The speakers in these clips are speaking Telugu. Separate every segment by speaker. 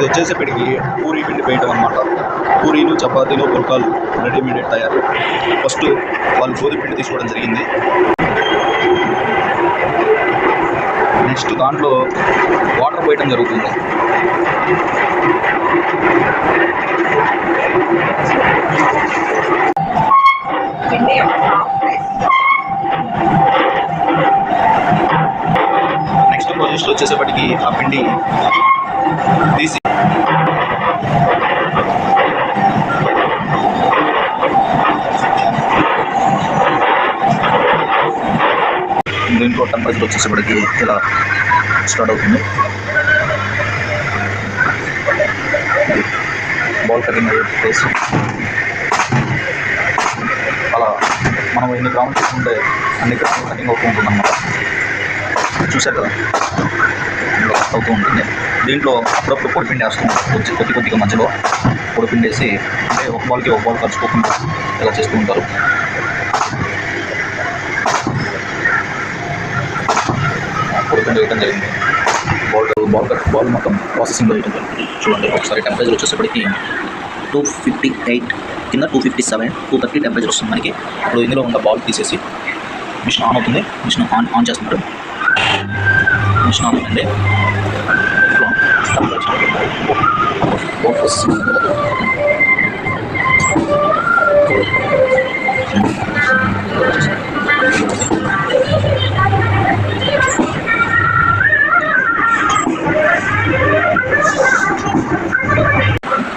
Speaker 1: ఇది వచ్చేసేపటికి పూరీ పిండి వేయటం అనమాట పూరీలు చపాతీలు పుల్కాలు రెడీమేడ్ తయారు. ఫస్ట్ వాళ్ళు గోధుమ పిండి తీసుకోవడం జరిగింది. నెక్స్ట్ దాంట్లో వాటర్ పోయటం జరుగుతుంది. నెక్స్ట్ ప్రాసెస్లో వచ్చేసేపటికి ఆ పిండి తీసి దీంట్లో టెంపరేచర్ వచ్చేసేపటికి ఇలా స్టార్ట్ అవుతుంది. బాల్ కటింగ్ ప్లేస్ అలా మనం ఎన్ని గ్రాములు తీసుకుంటే అన్ని గ్రాములు కటింగ్ అవుతుంటుంది అన్నమాట చూసారు కదా? ఇందులో అవుతూ ఉంటుంది దీంట్లో అప్పుడప్పుడు పొడిపిండి వేస్తుంది కొద్ది కొద్ది కొద్దిగా మధ్యలో పొడిపిండి వేసి అంటే ఒక బాల్కి ఒక బాల్ ఖర్చుకోకుండా ఇలా చేస్తూ ఉంటారు. పొడిపిండి వేయడం జరిగింది. బాల్ బాల్ కట్ బాల్ మొత్తం ప్రాసెసింగ్లో వేయడం జరుగుతుంది చూడండి ఒకసారి టెంపరేచర్ వచ్చేసరికి టూ ఫిఫ్టీ ఎయిట్ కింద two fifty seven two thirty temperature వస్తుంది మనకి. ఇప్పుడు ఇందులో ఉన్న బాల్ తీసేసి మిషన్ ఆన్ అవుతుంది. మిషన్ ఆన్ ఆన్ చేస్తున్నారు. మిషన్ ఆన్ అవుతుంది ఫోకస్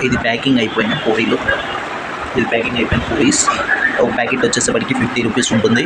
Speaker 1: ఇది ప్యాకింగ్ అయిపోయిన పూరీలు ఇది ప్యాకింగ్ అయిపోయిన పూరీస్ ఒక ప్యాకెట్ వచ్చేసరికి ఫిఫ్టీ రూపీస్ ఉంటుంది